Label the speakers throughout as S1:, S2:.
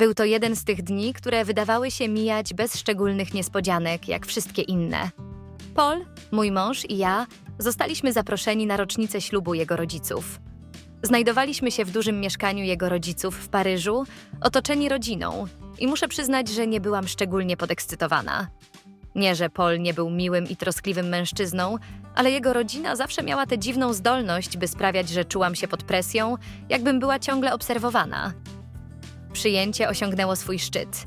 S1: Był to jeden z tych dni, które wydawały się mijać bez szczególnych niespodzianek, jak wszystkie inne. Paul, mój mąż i ja zostaliśmy zaproszeni na rocznicę ślubu jego rodziców. Znajdowaliśmy się w dużym mieszkaniu jego rodziców w Paryżu, otoczeni rodziną, i muszę przyznać, że nie byłam szczególnie podekscytowana. Nie, że Paul nie był miłym i troskliwym mężczyzną, ale jego rodzina zawsze miała tę dziwną zdolność, by sprawiać, że czułam się pod presją, jakbym była ciągle obserwowana. Przyjęcie osiągnęło swój szczyt.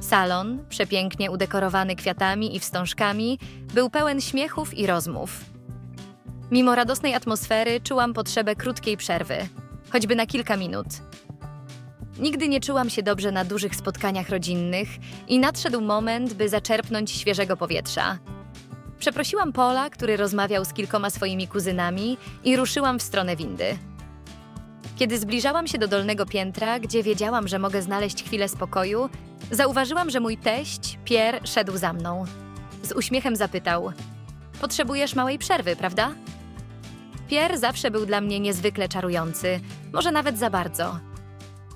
S1: Salon, przepięknie udekorowany kwiatami i wstążkami, był pełen śmiechów i rozmów. Mimo radosnej atmosfery czułam potrzebę krótkiej przerwy, choćby na kilka minut. Nigdy nie czułam się dobrze na dużych spotkaniach rodzinnych i nadszedł moment, by zaczerpnąć świeżego powietrza. Przeprosiłam Pola, który rozmawiał z kilkoma swoimi kuzynami i ruszyłam w stronę windy. Kiedy zbliżałam się do dolnego piętra, gdzie wiedziałam, że mogę znaleźć chwilę spokoju, zauważyłam, że mój teść, Pierre, szedł za mną. Z uśmiechem zapytał: Potrzebujesz małej przerwy, prawda? Pierre zawsze był dla mnie niezwykle czarujący, może nawet za bardzo.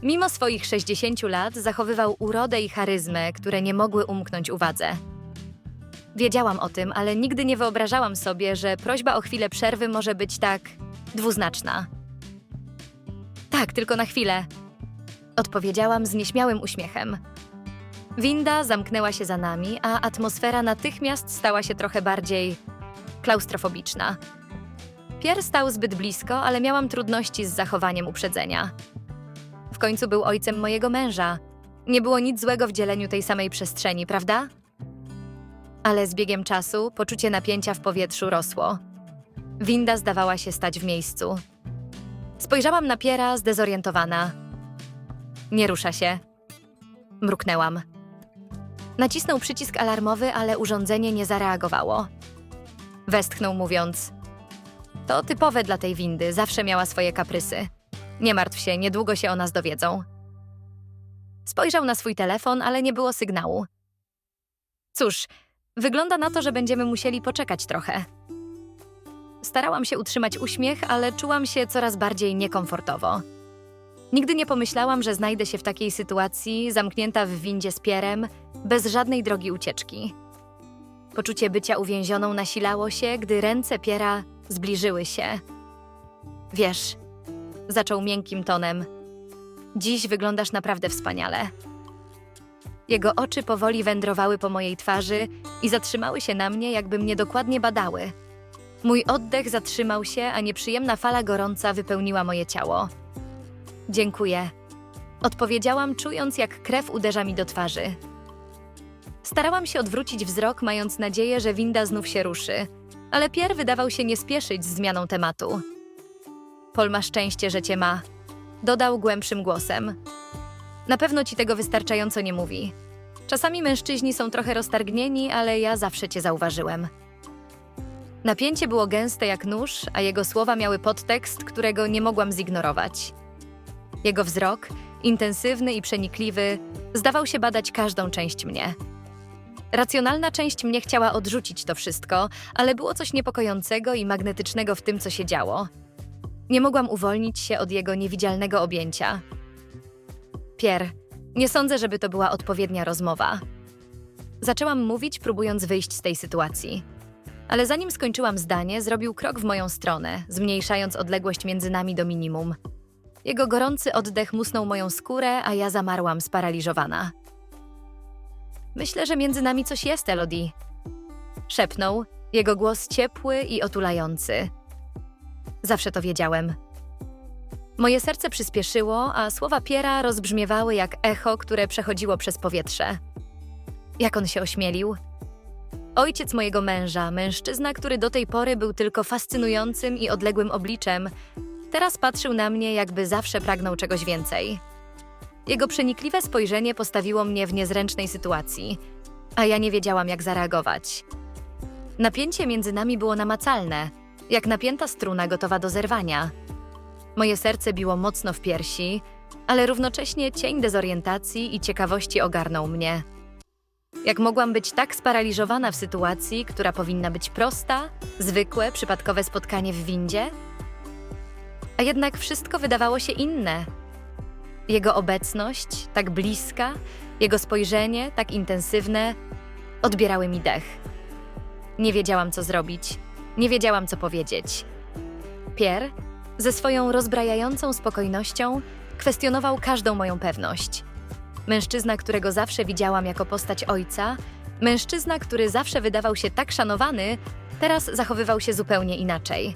S1: Mimo swoich 60 lat zachowywał urodę i charyzmę, które nie mogły umknąć uwadze. Wiedziałam o tym, ale nigdy nie wyobrażałam sobie, że prośba o chwilę przerwy może być tak dwuznaczna. Tak, tylko na chwilę. Odpowiedziałam z nieśmiałym uśmiechem. Winda zamknęła się za nami, a atmosfera natychmiast stała się trochę bardziej klaustrofobiczna. Pierre stał zbyt blisko, ale miałam trudności z zachowaniem uprzedzenia. W końcu był ojcem mojego męża. Nie było nic złego w dzieleniu tej samej przestrzeni, prawda? Ale z biegiem czasu poczucie napięcia w powietrzu rosło. Winda zdawała się stać w miejscu. Spojrzałam na Piera zdezorientowana. Nie rusza się. Mruknęłam. Nacisnął przycisk alarmowy, ale urządzenie nie zareagowało. Westchnął mówiąc: To typowe dla tej windy, zawsze miała swoje kaprysy. Nie martw się, niedługo się o nas dowiedzą. Spojrzał na swój telefon, ale nie było sygnału. Cóż, wygląda na to, że będziemy musieli poczekać trochę. Starałam się utrzymać uśmiech, ale czułam się coraz bardziej niekomfortowo. Nigdy nie pomyślałam, że znajdę się w takiej sytuacji, zamknięta w windzie z Pierem, bez żadnej drogi ucieczki. Poczucie bycia uwięzioną nasilało się, gdy ręce Piera zbliżyły się. Wiesz, zaczął miękkim tonem. Dziś wyglądasz naprawdę wspaniale. Jego oczy powoli wędrowały po mojej twarzy i zatrzymały się na mnie, jakby mnie dokładnie badały. Mój oddech zatrzymał się, a nieprzyjemna fala gorąca wypełniła moje ciało. Dziękuję. Odpowiedziałam, czując, jak krew uderza mi do twarzy. Starałam się odwrócić wzrok, mając nadzieję, że winda znów się ruszy, ale Pierre wydawał się nie spieszyć z zmianą tematu. Pol ma szczęście, że cię ma. Dodał głębszym głosem. Na pewno ci tego wystarczająco nie mówi. Czasami mężczyźni są trochę roztargnieni, ale ja zawsze cię zauważyłem. Napięcie było gęste jak nóż, a jego słowa miały podtekst, którego nie mogłam zignorować. Jego wzrok, intensywny i przenikliwy, zdawał się badać każdą część mnie. Racjonalna część mnie chciała odrzucić to wszystko, ale było coś niepokojącego i magnetycznego w tym, co się działo. Nie mogłam uwolnić się od jego niewidzialnego objęcia. Pierre, nie sądzę, żeby to była odpowiednia rozmowa. Zaczęłam mówić, próbując wyjść z tej sytuacji. Ale zanim skończyłam zdanie, zrobił krok w moją stronę, zmniejszając odległość między nami do minimum. Jego gorący oddech musnął moją skórę, a ja zamarłam sparaliżowana. Myślę, że między nami coś jest, Elodie. Szepnął, jego głos ciepły i otulający. Zawsze to wiedziałem. Moje serce przyspieszyło, a słowa Piera rozbrzmiewały jak echo, które przechodziło przez powietrze. Jak on się ośmielił? Ojciec mojego męża, mężczyzna, który do tej pory był tylko fascynującym i odległym obliczem, teraz patrzył na mnie, jakby zawsze pragnął czegoś więcej. Jego przenikliwe spojrzenie postawiło mnie w niezręcznej sytuacji, a ja nie wiedziałam, jak zareagować. Napięcie między nami było namacalne, jak napięta struna gotowa do zerwania. Moje serce biło mocno w piersi, ale równocześnie cień dezorientacji i ciekawości ogarnął mnie. Jak mogłam być tak sparaliżowana w sytuacji, która powinna być prosta, zwykłe, przypadkowe spotkanie w windzie? A jednak wszystko wydawało się inne. Jego obecność, tak bliska, jego spojrzenie, tak intensywne, odbierały mi dech. Nie wiedziałam, co zrobić, nie wiedziałam, co powiedzieć. Pierre, ze swoją rozbrajającą spokojnością, kwestionował każdą moją pewność. Mężczyzna, którego zawsze widziałam jako postać ojca, mężczyzna, który zawsze wydawał się tak szanowany, teraz zachowywał się zupełnie inaczej.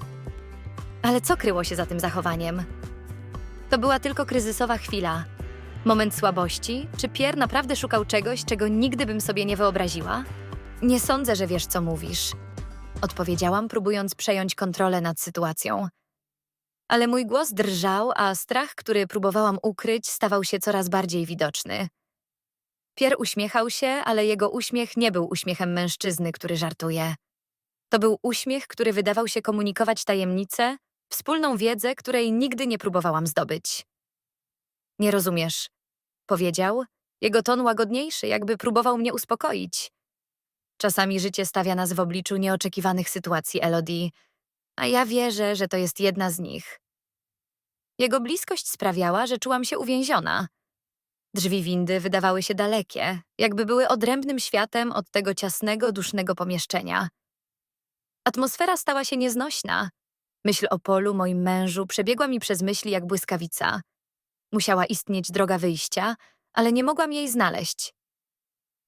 S1: Ale co kryło się za tym zachowaniem? To była tylko kryzysowa chwila. Moment słabości? Czy Pierre naprawdę szukał czegoś, czego nigdy bym sobie nie wyobraziła? Nie sądzę, że wiesz, co mówisz. Odpowiedziałam, próbując przejąć kontrolę nad sytuacją. Ale mój głos drżał, a strach, który próbowałam ukryć, stawał się coraz bardziej widoczny. Pierre uśmiechał się, ale jego uśmiech nie był uśmiechem mężczyzny, który żartuje. To był uśmiech, który wydawał się komunikować tajemnicę, wspólną wiedzę, której nigdy nie próbowałam zdobyć. Nie rozumiesz, powiedział, jego ton łagodniejszy, jakby próbował mnie uspokoić. Czasami życie stawia nas w obliczu nieoczekiwanych sytuacji, Elodie, a ja wierzę, że to jest jedna z nich. Jego bliskość sprawiała, że czułam się uwięziona. Drzwi windy wydawały się dalekie, jakby były odrębnym światem od tego ciasnego, dusznego pomieszczenia. Atmosfera stała się nieznośna. Myśl o Polu, moim mężu, przebiegła mi przez myśli jak błyskawica. Musiała istnieć droga wyjścia, ale nie mogłam jej znaleźć.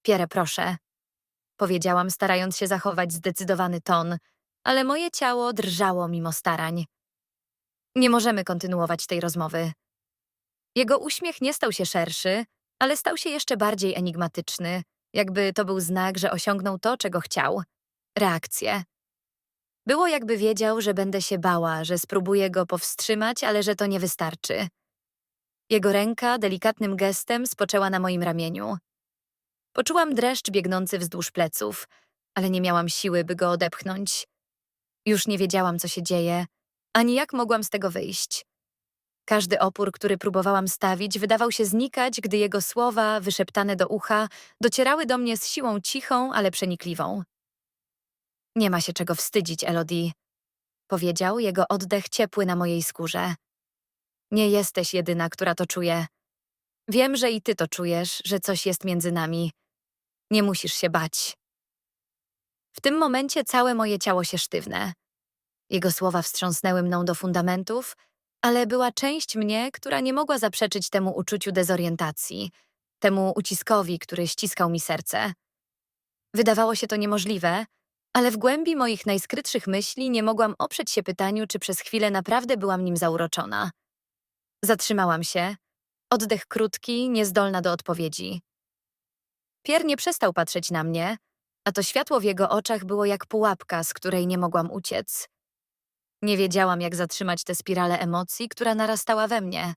S1: Pierre, proszę, powiedziałam, starając się zachować zdecydowany ton, ale moje ciało drżało mimo starań. Nie możemy kontynuować tej rozmowy. Jego uśmiech nie stał się szerszy, ale stał się jeszcze bardziej enigmatyczny, jakby to był znak, że osiągnął to, czego chciał reakcję. Było jakby wiedział, że będę się bała, że spróbuję go powstrzymać, ale że to nie wystarczy. Jego ręka delikatnym gestem spoczęła na moim ramieniu. Poczułam dreszcz biegnący wzdłuż pleców, ale nie miałam siły, by go odepchnąć. Już nie wiedziałam, co się dzieje, ani jak mogłam z tego wyjść. Każdy opór, który próbowałam stawić, wydawał się znikać, gdy jego słowa, wyszeptane do ucha, docierały do mnie z siłą cichą, ale przenikliwą. Nie ma się czego wstydzić, Elodie, powiedział, jego oddech ciepły na mojej skórze. Nie jesteś jedyna, która to czuje. Wiem, że i ty to czujesz, że coś jest między nami. Nie musisz się bać. W tym momencie całe moje ciało się sztywne. Jego słowa wstrząsnęły mną do fundamentów, ale była część mnie, która nie mogła zaprzeczyć temu uczuciu dezorientacji, temu uciskowi, który ściskał mi serce. Wydawało się to niemożliwe, ale w głębi moich najskrytszych myśli nie mogłam oprzeć się pytaniu, czy przez chwilę naprawdę byłam nim zauroczona. Zatrzymałam się, oddech krótki, niezdolna do odpowiedzi. Pier nie przestał patrzeć na mnie, a to światło w jego oczach było jak pułapka, z której nie mogłam uciec. Nie wiedziałam, jak zatrzymać tę spiralę emocji, która narastała we mnie.